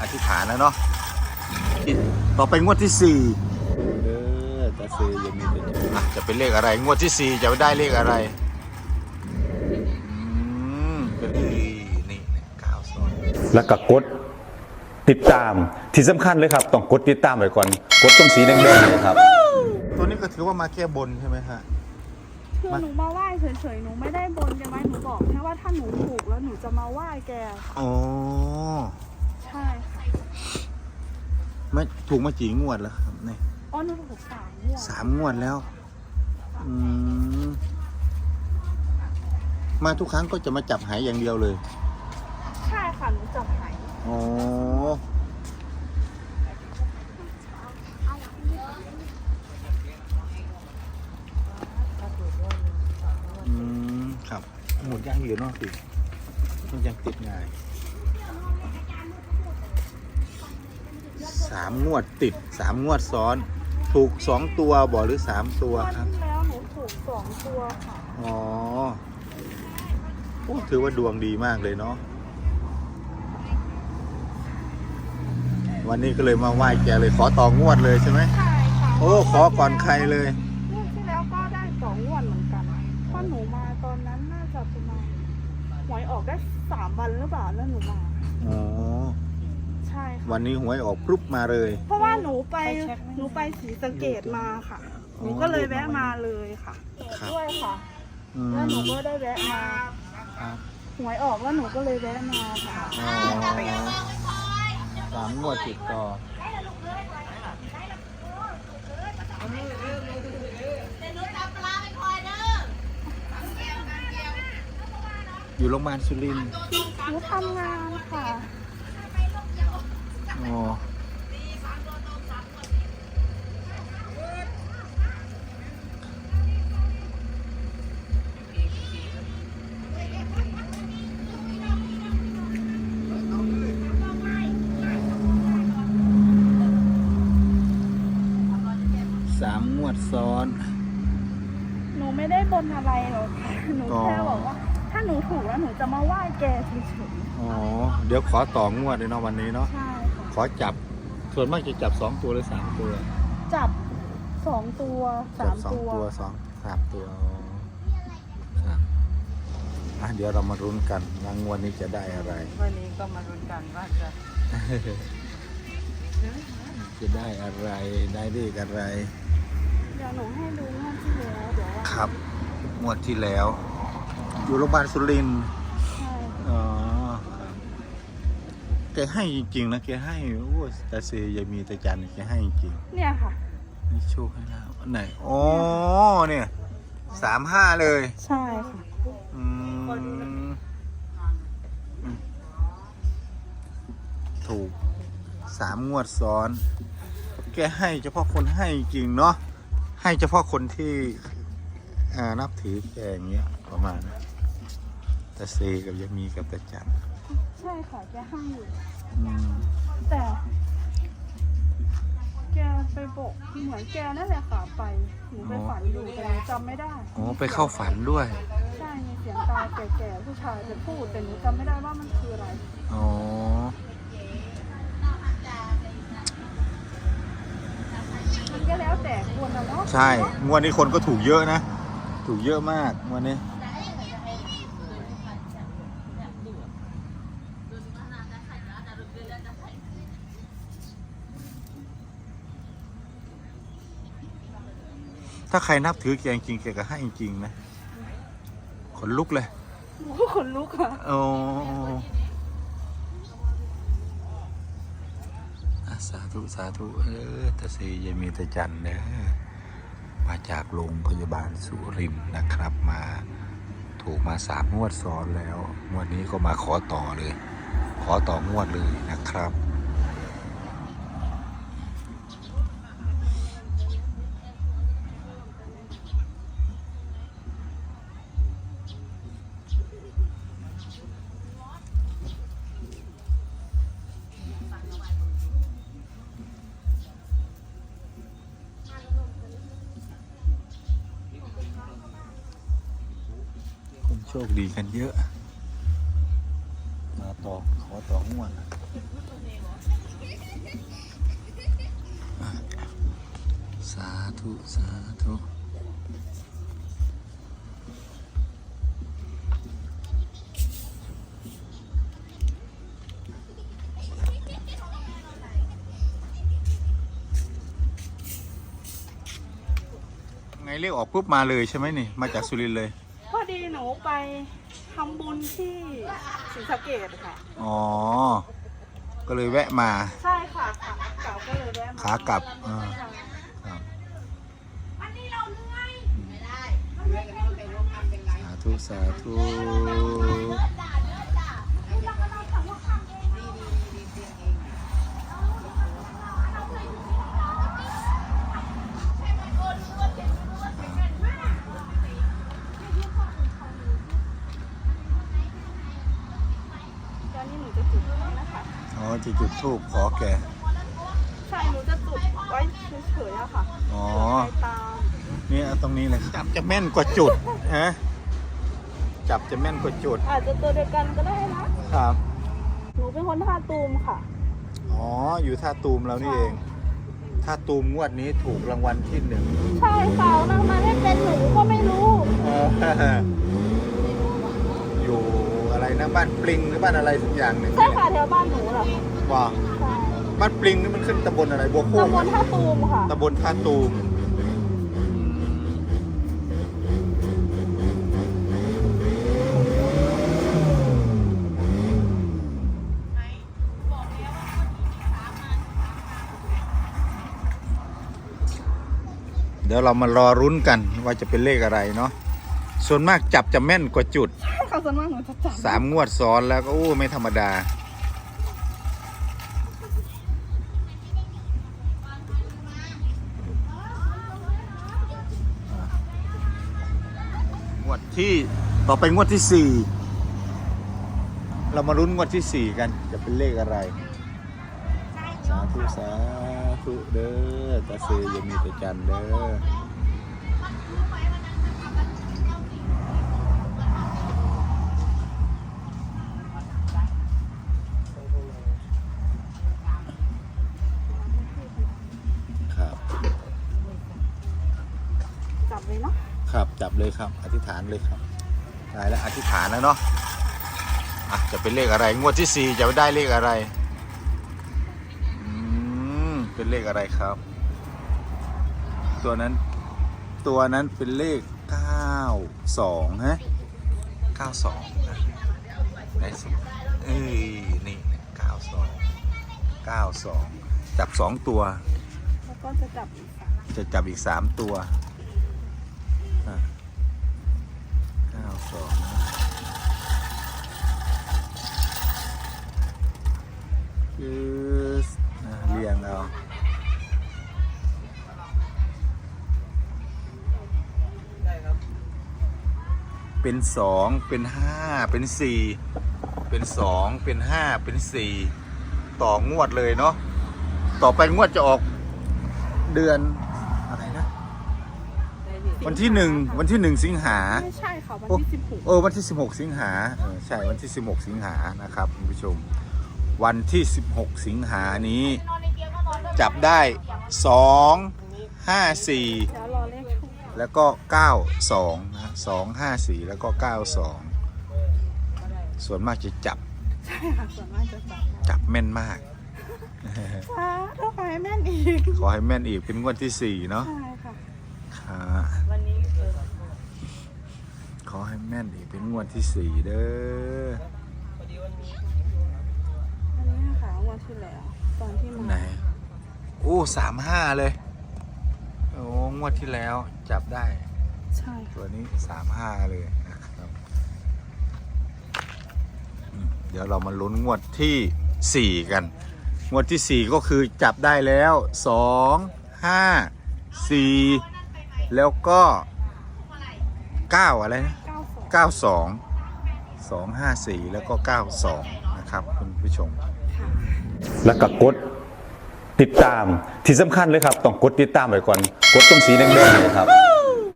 อธิษฐานแล้วเนาะต่อไปงวดที่สี่เออตาเซยังมีเป็นอะจะเป็นเลขอะไร งวดที่สี่จะได้เลขอะไรอืมเป็นนี่เก้าสองแล้วก็กดติดตามที่สำคัญเลยครับ ต้องกดติดตามไว้ก่อน กดตรงสีแดงๆเลยครับ ตัวนี้ก็ถือว่ามาแก้บนใช่ไหมฮะ คือหนูมาไหว้เฉยๆ หนูไม่ได้บนแกไหมหนูบอกแค่ว่าถ้าหนูถูกแล้วหนูจะมาไหว้แกค่ะอ๋อใช่ค่ะ ไม่ถูกมากี่งวดแล้วครับนี่อ๋อหนูถูกสามงวดสามงวดแล้วอืมมาทุกครั้งก็จะมาจับหายอย่างเดียวเลยใช่ค่ะหนูจับไหอ๋ออืมครับหมุนย่างอยู่เนอกสิมันยังติดง่าย สามงวดติดสามงวดซ้อน ถูกสองตัวบ่หรือสามตัวงวดครับ ที่แล้วหนูถูกสองตัวค่ะอ๋อโอ้ถือว่าดวงดีมากเลยเนาะ วันนี้ก็เลยมาไหว้แกเลยขอต่องวดเลยใช่ไหม ใช่ค่ะโอ้ ขอก่อนใครเลย งวดที่แล้วก็ได้สองงวดเหมือนกันเพราะหนูมาตอนนั้นน่าจะประมาณหวยออกได้สามวันหรือเปล่าแล้วหนูมา อ๋อใช่ค่ะ วันนี้หวยออกพรุบมาเลย เพราะว่าหนูไปหนูไปศรีสะเกดมาค่ะ หนูก็เลยแวะมาเลยค่ะครับ ด้วยค่ะอืมแล้วหนูก็ได้แวะมาครับหวยออกแล้วหนูก็เลยแวะมาค่ะ อ๋อสามงวดติดต่ออยู่โรงพยาบาลสุรินทร์ หนูทำงานค่ะ อ๋อสามงวดซ้อน หนูไม่ได้บนอะไรหรอกค่ะหนูอ๋อ แค่บอกว่า ถ้าหนูถูกแล้วหนูจะมาไหว้แกเฉยอ๋อ เดี๋ยวขอต่องวดเลยเนาะวันนี้เนาะ ๆใช่ค่ะ ขอจับ ส่วนมากจะจับสองตัวหรือสามตัวจับสองตัวสามสองตัวตัวสองสามตัวอ๋อครับอะเดี๋ยวเรามารุ้นกันว่างวดนี้จะได้อะไร วันนี้ก็มาลุ้นกันว่าจะจะได้อะไรได้เลขอะไร เดี๋ยวหนูให้ดูงวดที่แล้วเดี๋ยวว่าครับงวดที่แล้ว อยู่โรงพยาบาลสุรินทร์ใช่อ๋อครับ แกให้จริงๆนะแกให้โอ้ตาเซยายมีตาจันแกให้จริงเนี่ยค่ะให้โชคให้ลาบอันไหนอ๋อเนี่ยสามห้าเลยใช่ค่ะอืมถูกสามงวดซ้อน แกให้เฉพาะคนให้จริงเนาะให้เฉพาะคนที่อ่านับถือแกอย่างเงี้ยประมาณนั้นตาเซกับยามีกับตาจัน ใช่ค่ะแกให้อยู่อืมแต่ แกไปบอกเหมือนแกนั่นแหละค่ะไปหนูไปฝันอยู่แต่หนูจำไม่ได้ อ๋อไปเข้าฝันด้วย ใช่มีเสียงตาแก่ๆผู้ชายจะพูดแต่หนูจำไม่ได้ว่ามันคืออะไร อ๋อ มันก็แล้วแต่คนนะเนาะใช่ งวดนี้คนก็ถูกเยอะนะ ถูกเยอะมากงวดนี้ ถ้าใครนับถือแกจริงๆแกก็ให้จริงๆนะขนลุกเลยหนูก็ขนลุกค่ะโอ้อะสาธุ สาธุเออตาซียายมีตาจันเด้อมาจากโรงพยาบาลสุรินทร์นะครับมาถูกมาสามงวดซ้อนแล้วงวดนี้ก็มาขอต่อเลย ขอต่องวดเลยนะครับ ชคดีกันเยอะ มาต่อขอต่อกงวดสาธุ สาธุไงเรียกออกปุ๊บมาเลยใช่ไหมนี่ มาจากสุรินทร์เลย อดีหนูไปทำบุญที่ศรีสะเกดค่ะ อ๋อ ก็เลยแวะมา ใช่ค่ะค่ะเก่าก็เลยแวะมาขากลับอ่าค่ะครับสาธุสาธุ อ๋อที่จุดทูบขอแก ใช่หนูจะจุดไว้เฉยๆอะค่ะอ๋อไปตามนี่เอาตรงนี้เลยจับจะแม่นกว่าจุดฮะจับจะแม่นกว่าจุดอาจจะตัวเดียวกันก็ได้นะครับ หนูเป็นคนท่าตูมค่ะ อ๋อ อยู่ท่าตูมแล้วนี่เองท่าตูมงวดนี้ถูกรางวัลที่หนึ่งใช่ค่ะนางมาให้เป็นหนูก็ไม่รู้ เอออยู่ อะไรนะบ้านปลิงหรือบ้านอะไรสักอย่างหนึ่งใช่ค่ะแถวบ้านหนูเหรอคะว่าใช่บ้านปลิงนี่มันขึ้นตำบลอะไรบัวโค้งตำบลท่าตูมค่ะ ตำบลท่าตูมเดี๋ยวเรามารอรุ้นกันว่าจะเป็นเลขอะไรเนาะ ส่วนมากจับจะแม่นกว่าจุดใช่ค่ะส่วนมากหนูจะจับสามงวดซ้อนแล้วก็โอ้ไม่ธรรมดา งวดที่ต่อไปงวดที่สี่เรามาลุ้นงวดที่สี่กันจะเป็นเลขอะไร สาธุสาธุเด้อตาเซอยังมีแต่จันเด้อ เลยครับ อธิษฐานเลยครับได้แล้วอธิษฐานแล้วเนาะอะจะเป็นเลขอะไร งวดที่สี่จะได้เลขอะไรอืมเป็นเลขอะไรครับ ตัวนั้นตัวนั้นเป็นเลขเก้าสองฮะเก้าสองนะไหนสิเอ้ยนี่เก้าสองเก้าสองจับสองตัว แล้วก็จะจับอีกสาม จะจับอีกสามตัวเก้า สองคือนะเรียงเอาเป็นสองเป็นห้าเป็นสี่เป็นสองเป็นห้าเป็นสี่ต่องวดเลยเนาะต่อไปงวดจะออกเดือน วันที่หนึ่งวันที่หนึ่งสิงหา ไม่ใช่ค่ะวันโอ้ที่สิบหกเออวันที่ 16 สิงหาเออใช่วันที่ 16 สิงหานะครับคุณผู้ชม วันที่ 16 สิงหานี้ จับได้ 2 5 4เดี๋ยวรอเลขชุกแล้วก็ 92นะ2 5 4 แล้วก็ 92 ส่วนมากจะจับใช่ค่ะส่วนมากจะจับจับแม่นมากค่ะถ้าไปแม่นอีกขอให้แม่นอีกเป็นงวดที่ 4 เนาะ ใช่ค่ะ ค่ะวันนี้เออขอให้แม่นอีกเป็นงวดที่4เด้ออันนี้ค่ะงวันที่แล้วตอนที่ไหนมาโอ้สามห้าเลยโอ้งวดที่แล้วจับได้ ใช่ค่ะตัวนี้สามห้าเลยนะครับอืมเดี๋ยวเรามาลุ้นงวดที่สี่กัน งวดที่สี่ก็คือจับได้แล้วสองห้าสี่ แล้วก็เก้าอะไรนะเก้าสองเก้าสองสองห้าสี่แล้วก็เก้าสองนะครับคุณผู้ชมค่ะแล้วก็กดติดตามที่สำคัญเลยครับ ต้องกดติดตามไว้ก่อน กดตรงสีแดงๆเนยครับ